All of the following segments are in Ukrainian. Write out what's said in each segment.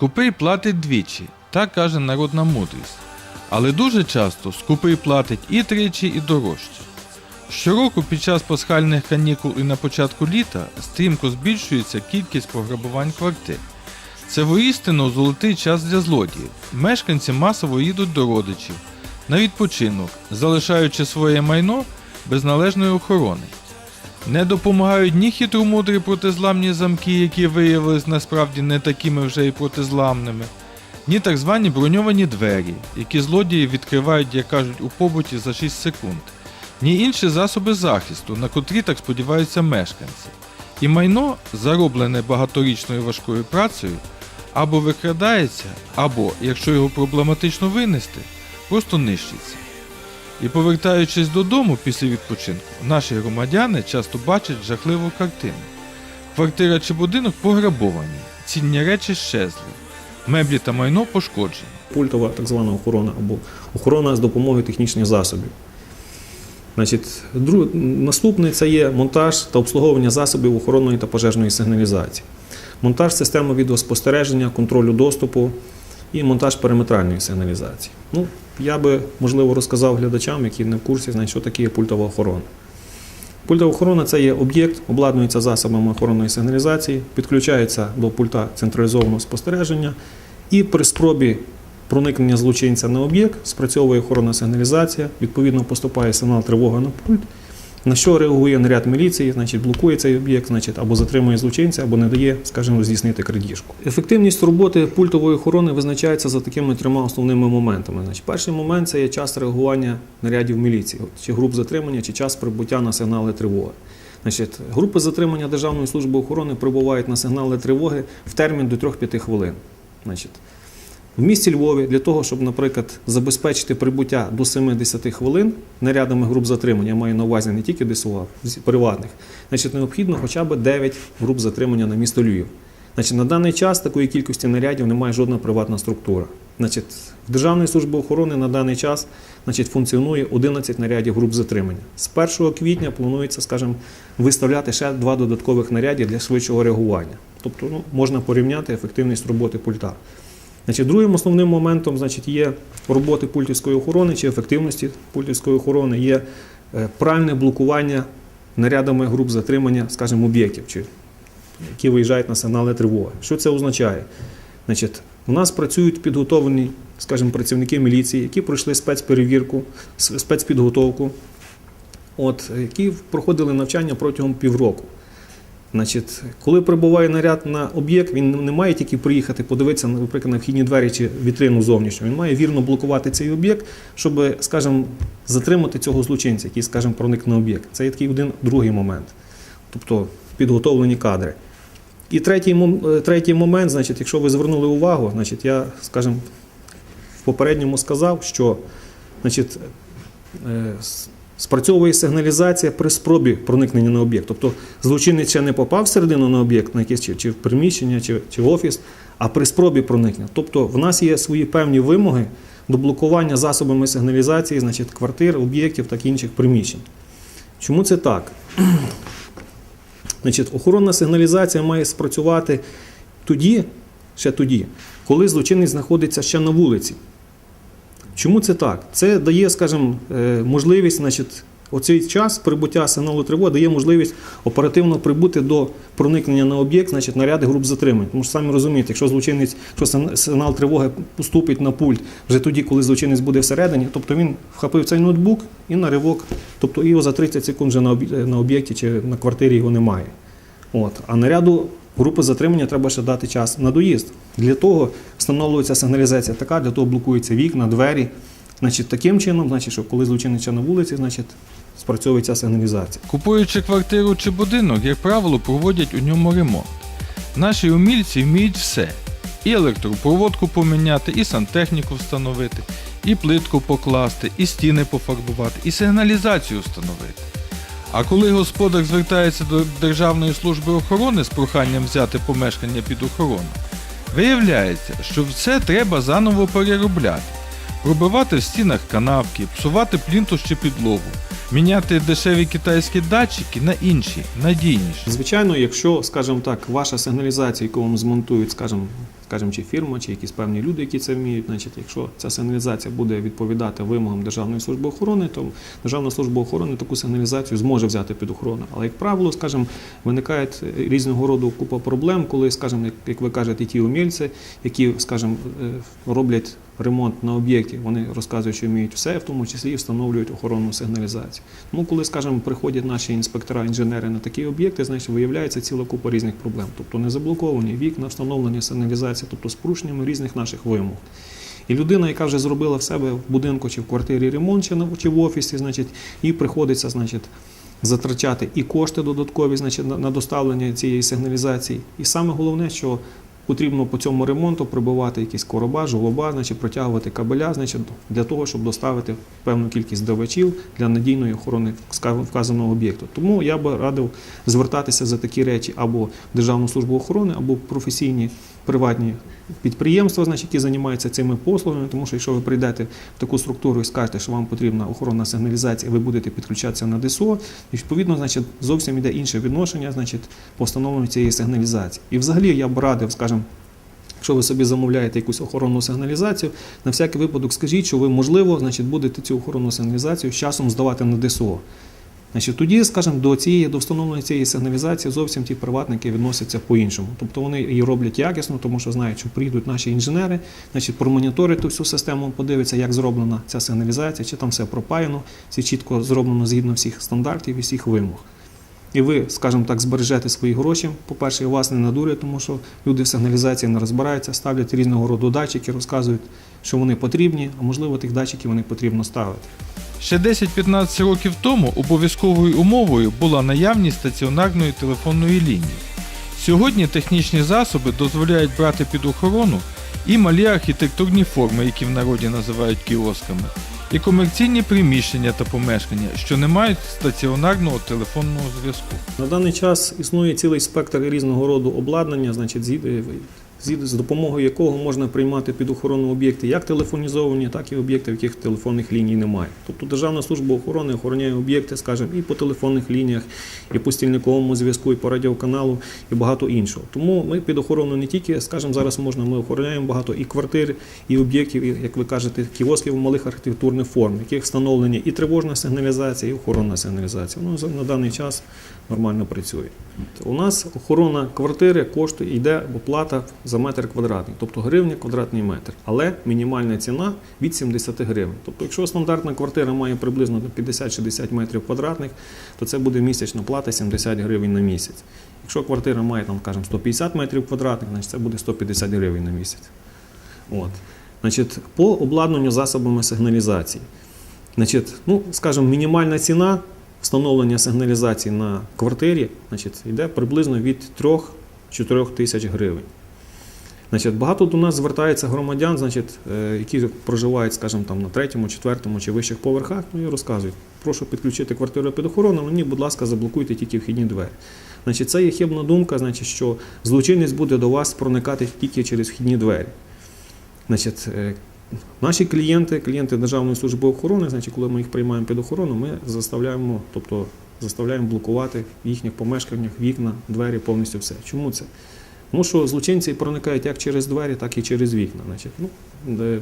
Скупий платить двічі, так каже народна мудрість. Але дуже часто скупий платить і тричі, і дорожче. Щороку під час пасхальних канікул і на початку літа стрімко збільшується кількість пограбувань квартир. Це воістину золотий час для злодіїв. Мешканці масово їдуть до родичів на відпочинок, залишаючи своє майно без належної охорони. Не допомагають ні хитромудрі протизламні замки, які виявились насправді не такими вже й протизламними, ні так звані броньовані двері, які злодії відкривають, як кажуть, у побуті за 6 секунд, ні інші засоби захисту, на котрі так сподіваються мешканці. І майно, зароблене багаторічною важкою працею, або викрадається, або, якщо його проблематично винести, просто нищиться. І повертаючись додому після відпочинку, наші громадяни часто бачать жахливу картину. Квартира чи будинок пограбовані, цінні речі щезли, меблі та майно пошкоджені. пультова так звана охорона або охорона з допомогою технічних засобів. Значить, друг, наступне це є монтаж та обслуговування засобів охоронної та пожежної сигналізації, монтаж системи відеоспостереження, контролю доступу і монтаж периметральної сигналізації. Ну, я би, можливо, розказав глядачам, які не в курсі, значить, що таке пультова охорона. Пультова охорона це є об'єкт, обладнується засобами охоронної сигналізації, підключається до пульта централізованого спостереження і при спробі проникнення злочинця на об'єкт спрацьовує охоронна сигналізація, відповідно поступає сигнал тривоги на пульт, на що реагує наряд міліції, значить блокує цей об'єкт, значить або затримує злочинця, або не дає, скажімо, здійснити крадіжку. Ефективність роботи пультової охорони визначається за такими трьома основними моментами. Значить, перший момент це є час реагування нарядів міліції, чи груп затримання, чи час прибуття на сигнали тривоги. Значить, групи затримання Державної служби охорони прибувають на сигнали тривоги в термін до 3-5 хвилин. Значить, в місті Львові для того, щоб, наприклад, забезпечити прибуття до 70 хвилин нарядами груп затримання, я маю на увазі не тільки ДСУ, а приватних, значить, необхідно хоча б 9 груп затримання на місто Львів. Значить, на даний час такої кількості нарядів немає жодна приватна структура. Значить, в Державної служби охорони на даний час значить, функціонує 11 нарядів груп затримання. З 1 квітня планується, скажімо, виставляти ще два додаткових наряди для швидшого реагування. Тобто ну, можна порівняти ефективність роботи пульта. Значить, другим основним моментом значить, є роботи пультівської охорони чи ефективності пультівської охорони є е, правильне блокування нарядами груп затримання, скажімо, об'єктів, чи, які виїжджають на сигнали тривоги. Що це означає? Значить, у нас працюють підготовлені, скажімо, працівники міліції, які пройшли спецперевірку, спецпідготовку, от, які проходили навчання протягом півроку. Значить, коли прибуває наряд на об'єкт, він не має тільки приїхати, подивитися, наприклад, на вхідні двері чи вітрину зовнішню. Він має вірно блокувати цей об'єкт, щоб, скажімо, затримати цього злочинця, який, скажімо, проник на об'єкт. Це є такий один другий момент, тобто підготовлені кадри. І третій, е, третій момент, значить, якщо ви звернули увагу, значить, я, скажімо, в попередньому сказав, що значить, е, спрацьовує сигналізація при спробі проникнення на об'єкт. Тобто злочинець ще не попав всередину на об'єкт, на якесь чи, в приміщення, чи, чи офіс, а при спробі проникнення. Тобто в нас є свої певні вимоги до блокування засобами сигналізації, значить, квартир, об'єктів та інших приміщень. Чому це так? Значить, охоронна сигналізація має спрацювати тоді, ще тоді, коли злочинець знаходиться ще на вулиці. Чому це так? Це дає, скажімо, е, можливість, значить, оцей час прибуття сигналу тривоги дає можливість оперативно прибути до проникнення на об'єкт, значить, наряди груп затримань. Тому що самі розумієте, якщо злочинець, якщо сигнал тривоги поступить на пульт вже тоді, коли злочинець буде всередині, тобто він вхопив цей ноутбук і на ривок, тобто його за 30 секунд вже на на об'єкті чи на квартирі його немає. От. А наряду групи затримання треба ще дати час на доїзд. Для того встановлюється сигналізація така, для того блокуються вікна, двері. Значить, таким чином, значить, що коли злочинець на вулиці, значить, спрацьовує ця сигналізація. Купуючи квартиру чи будинок, як правило, проводять у ньому ремонт. Наші умільці вміють все: і електропроводку поміняти, і сантехніку встановити, і плитку покласти, і стіни пофарбувати, і сигналізацію встановити. А коли господар звертається до Державної служби охорони з проханням взяти помешкання під охорону, виявляється, що все треба заново переробляти, пробивати в стінах канавки, псувати плінтус чи підлогу, міняти дешеві китайські датчики на інші, надійніші. Звичайно, якщо, скажімо так, ваша сигналізація, яку вам змонтують, скажімо, скажімо, чи фірма, чи якісь певні люди, які це вміють, значить, якщо ця сигналізація буде відповідати вимогам Державної служби охорони, то Державна служба охорони таку сигналізацію зможе взяти під охорону. Але, як правило, скажімо, виникають різного роду купа проблем, коли, скажімо, як- як ви кажете, ті умільці, які, скажімо, е, роблять ремонт на об'єкті, вони розказують, що вміють все, в тому числі і встановлюють охоронну сигналізацію. Тому, коли, скажімо, приходять наші інспектора, інженери на такі об'єкти, значить виявляється ціла купа різних проблем. Тобто не заблоковані вікна, встановлення сигналізації, тобто з порушеннями різних наших вимог. І людина, яка вже зробила в себе в будинку чи в квартирі ремонт, чи, в офісі, значить, їй приходиться, значить, затрачати і кошти додаткові, значить, на, на доставлення цієї сигналізації. І саме головне, що потрібно по цьому ремонту прибивати якісь короба, жолоба, значить, протягувати кабеля, значить, для того, щоб доставити певну кількість давачів для надійної охорони вказаного об'єкту. Тому я би радив звертатися за такі речі або в Державну службу охорони, або професійні приватні підприємства, значить, які займаються цими послугами, тому що якщо ви прийдете в таку структуру і скажете, що вам потрібна охоронна сигналізація, ви будете підключатися на ДСО, і відповідно, значить, зовсім іде інше відношення, значить, по встановленню цієї сигналізації. І взагалі я б радив, скажімо, Якщо ви собі замовляєте якусь охоронну сигналізацію, на всякий випадок скажіть, що ви, можливо, значить, будете цю охоронну сигналізацію з часом здавати на ДСО. Значить, тоді, скажімо, до цієї до встановлення цієї сигналізації зовсім ті приватники відносяться по-іншому. Тобто вони її роблять якісно, тому що знають, що приїдуть наші інженери, значить, промоніторять всю систему, подивляться, як зроблена ця сигналізація, чи там все пропаяно, чи чітко зроблено згідно всіх стандартів і всіх вимог. І ви, скажімо так, збережете свої гроші. По-перше, вас не надурять, тому що люди в сигналізації не розбираються, ставлять різного роду датчики, розказують, що вони потрібні, а можливо, тих датчиків не потрібно ставити. Ще 10-15 років тому обов'язковою умовою була наявність стаціонарної телефонної лінії. Сьогодні технічні засоби дозволяють брати під охорону і малі архітектурні форми, які в народі називають кіосками, і комерційні приміщення та помешкання, що не мають стаціонарного телефонного зв'язку. На даний час існує цілий спектр різного роду обладнання, значить, з допомогою якого можна приймати під охорону об'єкти як телефонізовані, так і об'єкти, в яких телефонних ліній немає. Тобто Державна служба охорони охороняє об'єкти, скажімо, і по телефонних лініях, і по стільниковому зв'язку, і по радіоканалу, і багато іншого. Тому ми під охорону не тільки, скажімо, зараз можна, ми охороняємо багато і квартир, і об'єктів, і, як ви кажете, кіосків малих архітектурних форм, в яких встановлені і тривожна сигналізація, і охоронна сигналізація. Ну, на даний час нормально працює. У нас охорона квартири коштує, йде оплата за метр квадратний, тобто гривня квадратний метр. Але мінімальна ціна від 70 гривень. Тобто, якщо стандартна квартира має приблизно 50-60 метрів квадратних, то це буде місячна плата 70 гривень на місяць. Якщо квартира має там, скажімо, 150 метрів квадратних, значить це буде 150 гривень на місяць. От. Значить, по обладнанню засобами сигналізації. Значить, ну, скажімо, мінімальна ціна встановлення сигналізації на квартирі значить, йде приблизно від 3-4 тисяч гривень. Значить, багато до нас звертається громадян, значить, е, які проживають, скажімо, там, на третьому, четвертому чи вищих поверхах, ну і розказують, прошу підключити квартиру під охорону, але ні, будь ласка, заблокуйте тільки вхідні двері. Значить, це є хибна думка, значить, що злочинець буде до вас проникати тільки через вхідні двері. Значить, е, Наші клієнти, клієнти Державної служби охорони, значить, коли ми їх приймаємо під охорону, ми заставляємо, тобто заставляємо блокувати в їхніх помешканнях вікна, двері, повністю все. Чому це? Тому що злочинці проникають як через двері, так і через вікна. Значить, ну, де,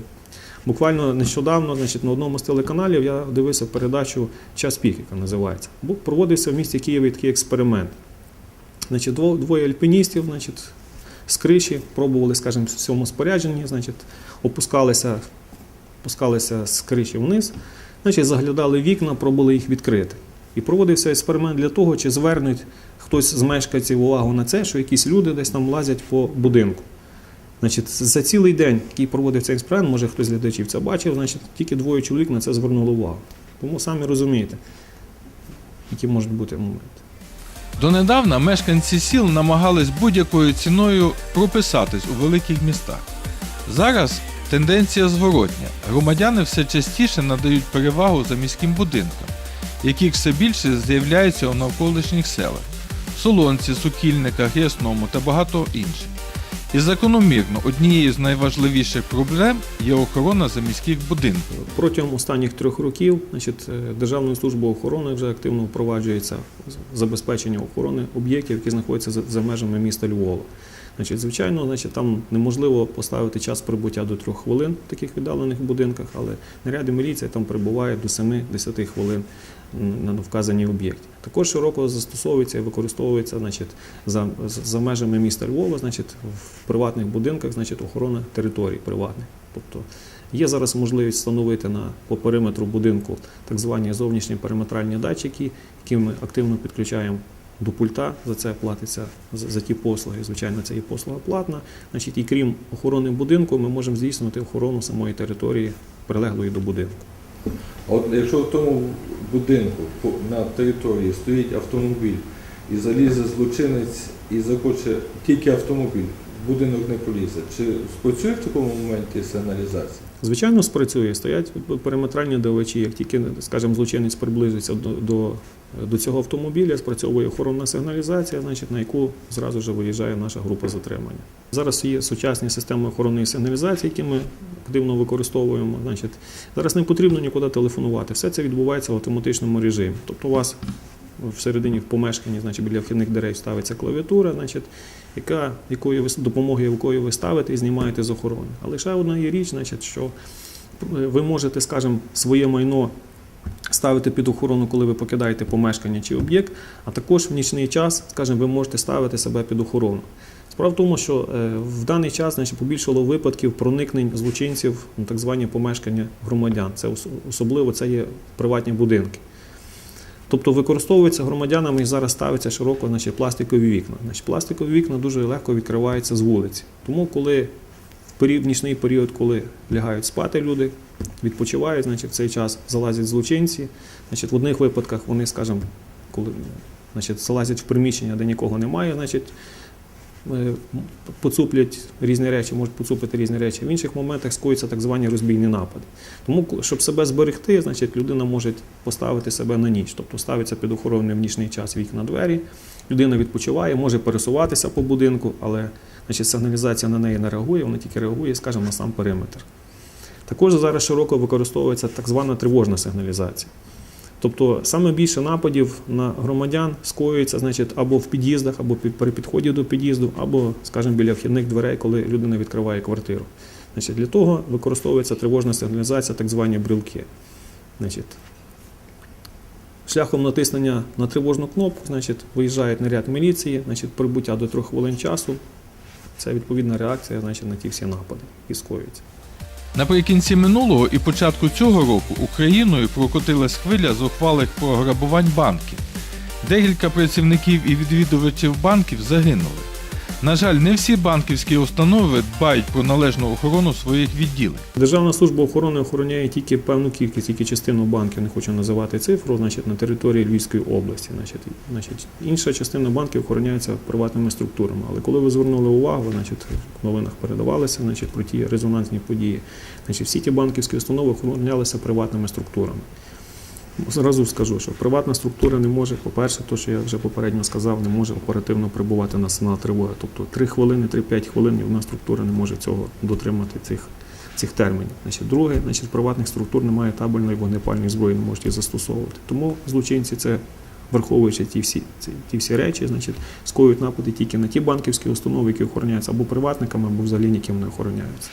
буквально нещодавно, значить, на одному з телеканалів я дивився передачу Час пік, яка називається. Бо проводився в місті Києві такий експеримент. Значить, двоє альпіністів, значить, з криші пробували, скажімо, в цьому спорядженні, значить, опускалися, опускалися з криші вниз, значить, заглядали вікна, пробували їх відкрити. І проводився експеримент для того, чи звернуть хтось з мешканців увагу на це, що якісь люди десь там лазять по будинку. Значить, за цілий день, який проводив цей експеримент, може хтось з глядачів це бачив, значить, тільки двоє чоловік на це звернули увагу. Тому самі розумієте, які можуть бути моменти. Донедавна мешканці сіл намагались будь-якою ціною прописатись у великих містах. Зараз тенденція зворотня. Громадяни все частіше надають перевагу за міським будинкам, яких все більше з'являється у навколишніх селах Солонці, Сукільниках, Ясному та багато інших. І закономірно однією з найважливіших проблем є охорона заміських будинків. Протягом останніх трьох років значить, е, Державною службою охорони вже активно впроваджується забезпечення охорони об'єктів, які знаходяться за, межами міста Львова. Значить, звичайно, значить, там неможливо поставити час прибуття до трьох хвилин в таких віддалених будинках, але наряди міліції там прибуває до 7-10 хвилин на вказані об'єкти. Також широко застосовується і використовується значить, за, за межами міста Львова, значить, в приватних будинках значить, охорона територій приватних. Тобто Є зараз можливість встановити на по периметру будинку так звані зовнішні периметральні датчики, які ми активно підключаємо до пульта. За це платиться за, за ті послуги. Звичайно, це є послуга платна. Значить, і крім охорони будинку, ми можемо здійснювати охорону самої території, прилеглої до будинку. От якщо в тому будинку на території стоїть автомобіль і залізе злочинець і захоче тільки автомобіль, будинок не полізе, чи спрацює в такому моменті сигналізація? Звичайно, спрацює. Стоять периметральні давачі. Як тільки, скажімо, злочинець приблизиться до, до, до цього автомобіля, спрацьовує охоронна сигналізація, значить, на яку зразу ж виїжджає наша група затримання. Зараз є сучасні системи охоронної сигналізації, які ми активно використовуємо. Значить, зараз не потрібно нікуди телефонувати. Все це відбувається в автоматичному режимі. Тобто у вас всередині в помешканні, значить, біля вхідних дверей ставиться клавіатура, значить, яка, якою ви, допомогою якої ви ставите і знімаєте з охорони. Але ще одна є річ, значить, що е, ви можете, скажімо, своє майно ставити під охорону, коли ви покидаєте помешкання чи об'єкт, а також в нічний час, скажімо, ви можете ставити себе під охорону. Справа в тому, що е, в даний час значить, побільшало випадків проникнень злочинців на так звані помешкання громадян. Це особливо це є приватні будинки. Тобто використовується громадянами і зараз ставиться широко значить, пластикові вікна. Значить, пластикові вікна дуже легко відкриваються з вулиці. Тому, коли в період, нічний період, коли лягають спати люди, відпочивають, значить, в цей час залазять злочинці. Значить, в одних випадках вони, скажімо, коли значить, залазять в приміщення, де нікого немає, значить, поцуплять різні речі, можуть поцупити різні речі. В інших моментах скоюються так звані розбійні напади. Тому, щоб себе зберегти, значить, людина може поставити себе на ніч, тобто ставиться під охороною в нічний час вікна двері. Людина відпочиває, може пересуватися по будинку, але значить, сигналізація на неї не реагує, вона тільки реагує, скажімо, на сам периметр. Також зараз широко використовується так звана тривожна сигналізація. Тобто саме більше нападів на громадян скоюється значить, або в під'їздах, або при підході до під'їзду, або, скажімо, біля вхідних дверей, коли людина відкриває квартиру. Значить, для того використовується тривожна сигналізація, так звані брілки. Значить, шляхом натиснення на тривожну кнопку, значить, виїжджає наряд міліції, значить, прибуття до трьох хвилин часу. Це відповідна реакція значить, на ті всі напади і скоюється. Наприкінці минулого і початку цього року Україною прокотилась хвиля зухвалих пограбувань банків. Декілька працівників і відвідувачів банків загинули. На жаль, не всі банківські установи дбають про належну охорону своїх відділень. Державна служба охорони охороняє тільки певну кількість, тільки частину банків, не хочу називати цифру, значить, на території Львівської області. Значить, інша частина банків охороняється приватними структурами. Але коли ви звернули увагу, значить, в новинах передавалося значить, про ті резонансні події, значить, всі ті банківські установи охоронялися приватними структурами. Зразу скажу, що приватна структура не може, по-перше, то, що я вже попередньо сказав, не може оперативно прибувати на сигнал тривоги. Тобто 3 хвилини, 3-5 хвилин одна структура не може цього дотримати цих, цих термінів. Значить, друге, значить, приватних структур немає табельної вогнепальної зброї, не можуть її застосовувати. Тому злочинці це. Враховуючи ті всі, ці, ті всі речі, значить, скоюють напади тільки на ті банківські установи, які охороняються або приватниками, або взагалі ніким не охороняються.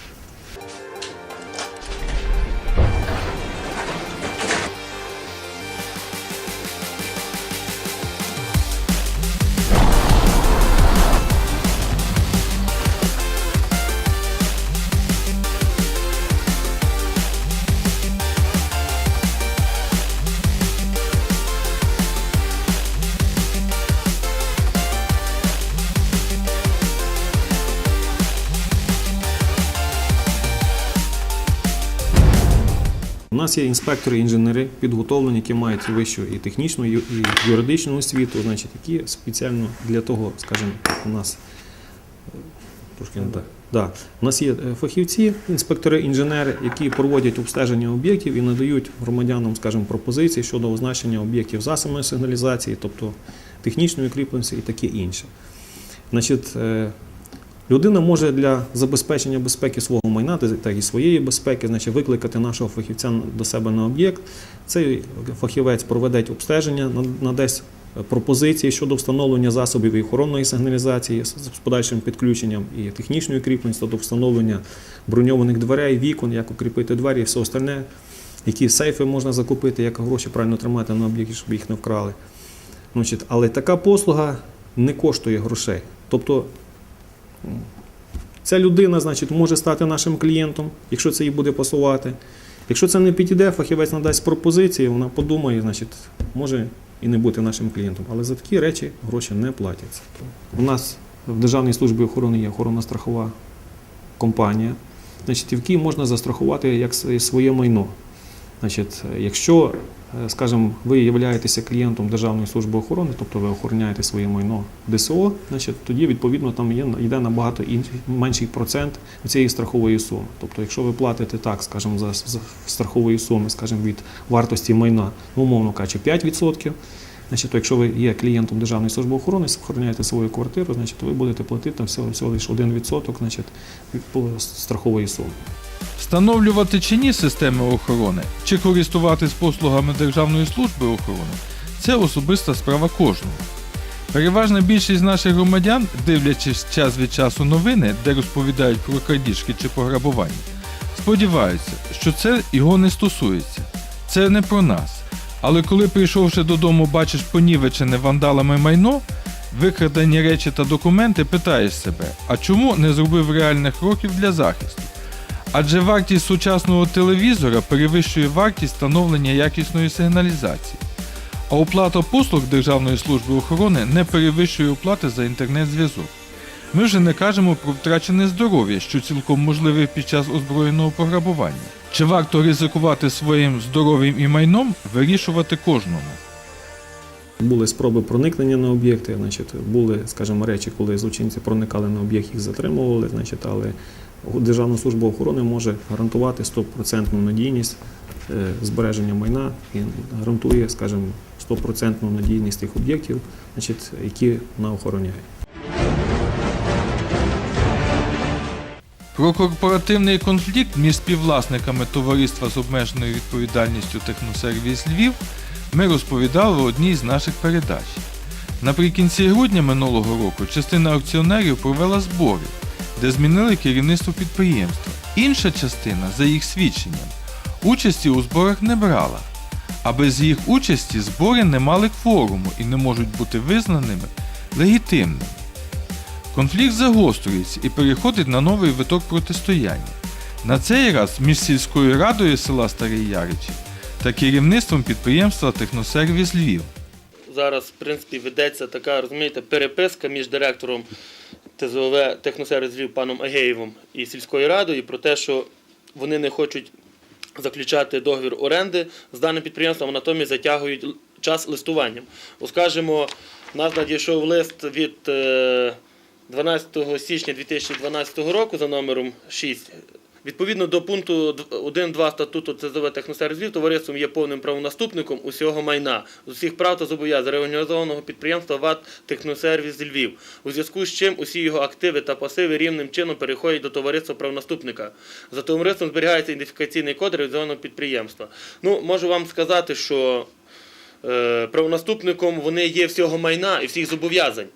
Нас є інспектори, інженери підготовлені, які мають вищу і технічну, і юридичну освіту, значить, які спеціально для того, скажімо, у нас е, трошки не так. Да. У нас є е, фахівці, інспектори, інженери, які проводять обстеження об'єктів і надають громадянам, скажімо, пропозиції щодо означення об'єктів засобної сигналізації, тобто технічної кріпленості і таке інше. Значить, е, Людина може для забезпечення безпеки свого майна, так і своєї безпеки, значить, викликати нашого фахівця до себе на об'єкт. Цей фахівець проведе обстеження, надасть пропозиції щодо встановлення засобів і охоронної сигналізації з подальшим підключенням і технічної кріпленості, тобто встановлення броньованих дверей, вікон, як укріпити двері і все остальне, які сейфи можна закупити, як гроші правильно тримати на об'єкті, щоб їх не вкрали. Але така послуга не коштує грошей. Тобто ця людина значить, може стати нашим клієнтом, якщо це їй буде пасувати. Якщо це не підійде, фахівець надасть пропозиції, вона подумає, значить, може і не бути нашим клієнтом. Але за такі речі гроші не платяться. У нас в Державній службі охорони є охоронна страхова компанія, значить, в якій можна застрахувати як своє майно. Значить, якщо, скажімо, ви являєтеся клієнтом Державної служби охорони, тобто ви охороняєте своє майно ДСО, значить, тоді відповідно там є, йде набагато інший, менший процент цієї страхової суми. Тобто, якщо ви платите так, скажімо, за, за страхової суми, скажімо, від вартості майна, ну, умовно кажучи, 5%, Значить, то якщо ви є клієнтом Державної служби охорони, охороняєте свою квартиру, значить ви будете платити там всього, всього лише 1% значить, страхової суми. Встановлювати чи ні системи охорони, чи користуватись послугами Державної служби охорони це особиста справа кожного. Переважна більшість наших громадян, дивлячись час від часу новини, де розповідають про крадіжки чи пограбування, сподіваються, що це його не стосується. Це не про нас. Але коли прийшовши додому, бачиш понівечене вандалами майно, викрадені речі та документи, питаєш себе, а чому не зробив реальних кроків для захисту? Адже вартість сучасного телевізора перевищує вартість встановлення якісної сигналізації. А оплата послуг Державної служби охорони не перевищує оплати за інтернет-зв'язок. Ми вже не кажемо про втрачене здоров'я, що цілком можливе під час озброєного пограбування. Чи варто ризикувати своїм здоров'ям і майном, вирішувати кожному. Були спроби проникнення на об'єкти, значить, були, скажімо, речі, коли злочинці проникали на об'єкт, їх затримували, значить, але Державна служба охорони може гарантувати 100% надійність е, збереження майна і гарантує, скажімо, 100% надійність тих об'єктів, які вона охороняє. Про корпоративний конфлікт між співвласниками товариства з обмеженою відповідальністю Техносервіс Львів ми розповідали в одній з наших передач. Наприкінці грудня минулого року частина акціонерів провела збори, де змінили керівництво підприємства. Інша частина, за їх свідченням, участі у зборах не брала, а без їх участі збори не мали кворуму і не можуть бути визнаними легітимними. Конфлікт загострюється і переходить на новий виток протистояння. На цей раз між сільською радою села Старий Яричі та керівництвом підприємства Техносервіс Львів. зараз, в принципі, ведеться така, розумієте, переписка між директором ТЗОВ Техносервіс паном Агеєвим і сільською радою про те, що вони не хочуть заключати договір оренди з даним підприємством, а натомість затягують час листуванням. Оскажемо, нас надійшов лист від е, 12 січня 2012 року за номером 6. Відповідно до пункту 1.2 статуту ЦЗВ Техносервіс Львів, товариством є повним правонаступником усього майна, з усіх прав та зобов'язань реорганізованого підприємства ВАТ Техносервіс Львів, у зв'язку з чим усі його активи та пасиви рівним чином переходять до товариства правонаступника. За товариством зберігається ідентифікаційний код реалізованого підприємства. Ну, можу вам сказати, що е, правонаступником вони є всього майна і всіх зобов'язань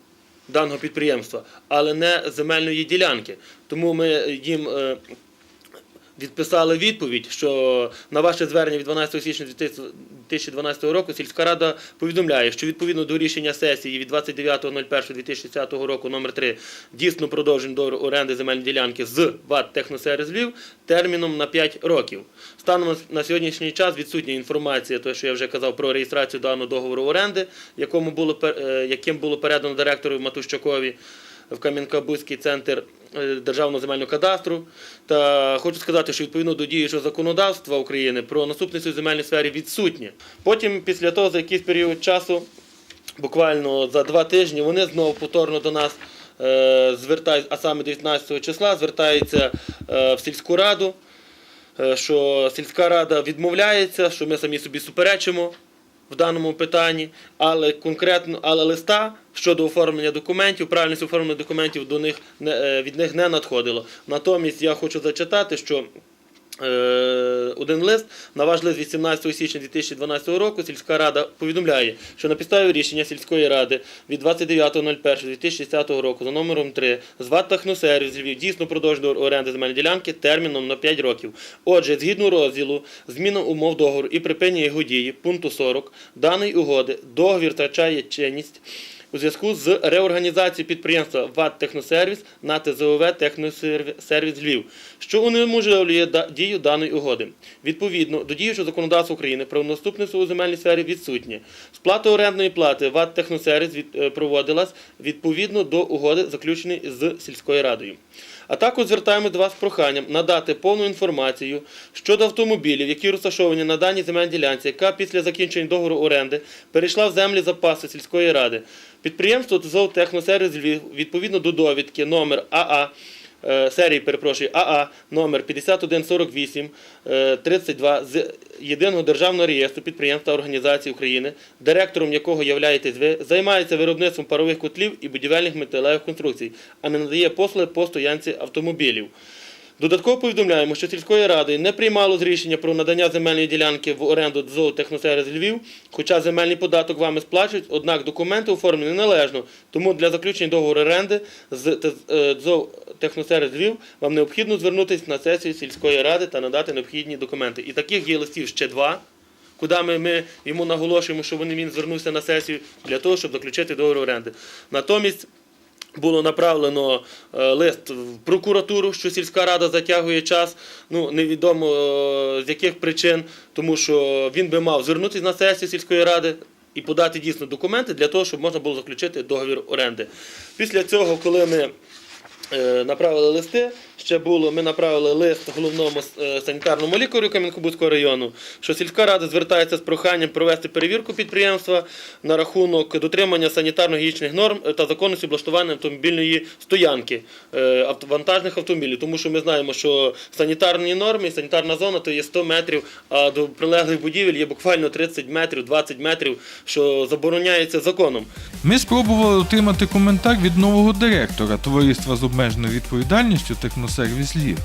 даного підприємства, але не земельної ділянки. Тому ми їм е, відписали відповідь, що на ваше звернення від 12 січня 2012 року сільська рада повідомляє, що відповідно до рішення сесії від 29.01.2010 року номер 3 дійсно продовжень до оренди земельної ділянки з ВАТ Техносервіс Львів терміном на 5 років. Станом на сьогоднішній час відсутня інформація, те, що я вже казав про реєстрацію даного договору оренди, якому було е, яким було передано директору Матущакові в Кам'янка-Бузький центр е, Державного земельного кадастру. Та хочу сказати, що відповідно до діючого законодавства України про наступницю в земельній сфері відсутнє. Потім, після того, за якийсь період часу, буквально за два тижні, вони знову повторно до нас е, звертають, а саме 19 числа, звертаються е, в сільську раду, що сільська рада відмовляється, що ми самі собі суперечимо в даному питанні, але конкретно, але листа щодо оформлення документів, правильність оформлення документів до них е, від них не надходило. Натомість я хочу зачитати, що Е, один лист на ваш лист 18 січня 2012 року сільська рада повідомляє, що на підставі рішення сільської ради від 29.01.2010 року за номером 3 ЗВАТ Техносервіс Львів дійсно продовжує до оренди земельної ділянки терміном на 5 років. Отже, згідно розділу зміна умов договору і припинення його дії пункту 40 даної угоди договір втрачає чинність у зв'язку з реорганізацією підприємства ВАД Техносервіс на ТЗОВ Техносервіс Львів, що унеможливлює дію даної угоди. Відповідно до діючого законодавства України правонаступництво у земельній сфері відсутнє. Сплата орендної плати ВАД Техносервіс е, проводилась відповідно до угоди, заключеної з сільською радою. А також звертаємо до вас з проханням надати повну інформацію щодо автомобілів, які розташовані на даній земельній ділянці, яка після закінчення договору оренди перейшла в землі запаси сільської ради. Підприємство «Зоотехносервіс Львів відповідно до довідки номер АА серії, перепрошую, АА номер 5148 е, 32 з єдиного державного реєстру підприємств та організацій України, директором якого являєтесь ви, займається виробництвом парових котлів і будівельних металевих конструкцій, а не надає послуги по стоянці автомобілів. Додатково повідомляємо, що сільською радою не приймалось рішення про надання земельної ділянки в оренду ДЗО Техносервіс Львів, хоча земельний податок вами сплачують, однак документи оформлені належно. Тому для заключення договору оренди з Т- е, ДЗО Техносервіс Львів вам необхідно звернутися на сесію сільської ради та надати необхідні документи. І таких є листів ще два. Куди ми, ми йому наголошуємо, що він звернувся на сесію для того, щоб заключити договір оренди. Натомість було направлено е, лист в прокуратуру, що сільська рада затягує час. Ну невідомо е, з яких причин, тому що він би мав звернутися на сесію сільської ради. І подати дійсно документи для того, щоб можна було заключити договір оренди. Після цього, коли ми е, направили листи, ще було, ми направили лист головному е, санітарному лікарю Кам'янко-Бузького району, що сільська рада звертається з проханням провести перевірку підприємства на рахунок дотримання санітарно-гігієнічних норм та законності облаштування автомобільної стоянки е, вантажних автомобілів. Тому що ми знаємо, що санітарні норми, і санітарна зона то є 100 метрів, а до прилеглих будівель є буквально 30 метрів, 20 метрів, що забороняється законом. Ми спробували отримати коментар від нового директора товариства з обмеженою відповідальністю Техносервіс Львів,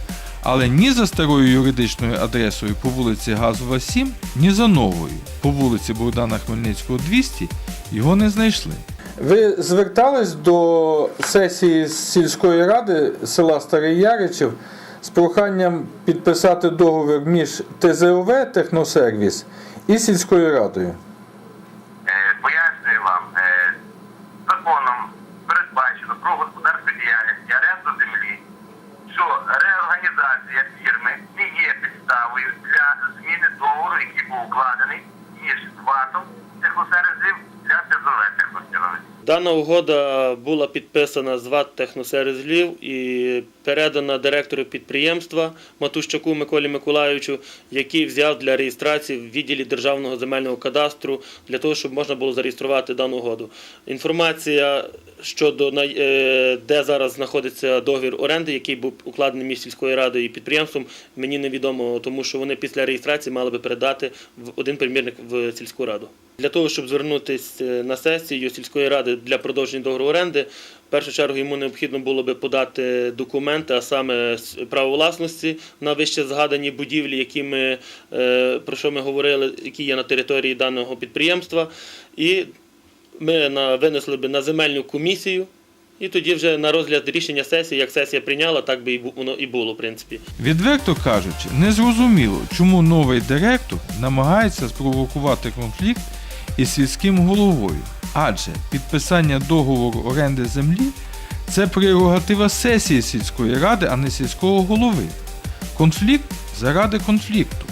але ні за старою юридичною адресою по вулиці Газова 7, ні за новою по вулиці Богдана Хмельницького 200 його не знайшли. Ви звертались до сесії сільської ради села Старий Яричів з проханням підписати договір між ТЗОВ Техносервіс і сільською радою. Законом передбачено про господарську діяльність і оренду землі, що реорганізація фірми не є підставою для зміни договору, який був укладений між ВАТом техносервісів. Дана угода була підписана з ВАТ Техносервіс Львів і передана директору підприємства Матущаку Миколі Миколайовичу, який взяв для реєстрації в відділі Державного земельного кадастру для того, щоб можна було зареєструвати дану угоду. Інформація щодо е, де зараз знаходиться договір оренди, який був укладений між сільською радою і підприємством, мені невідомо, тому що вони після реєстрації мали би передати в один примірник в сільську раду. Для того, щоб звернутися на сесію сільської ради для продовження договору оренди, в першу чергу йому необхідно було би подати документи, а саме право власності на вище згадані будівлі, які ми, е, про що ми говорили, які є на території даного підприємства. І ми винесли би на земельну комісію. І тоді вже на розгляд рішення сесії, як сесія прийняла, так би і воно і було, в принципі. Відверто кажучи, незрозуміло, чому новий директор намагається спровокувати конфлікт із сільським головою, адже підписання договору оренди землі це прерогатива сесії сільської ради, а не сільського голови. Конфлікт заради конфлікту.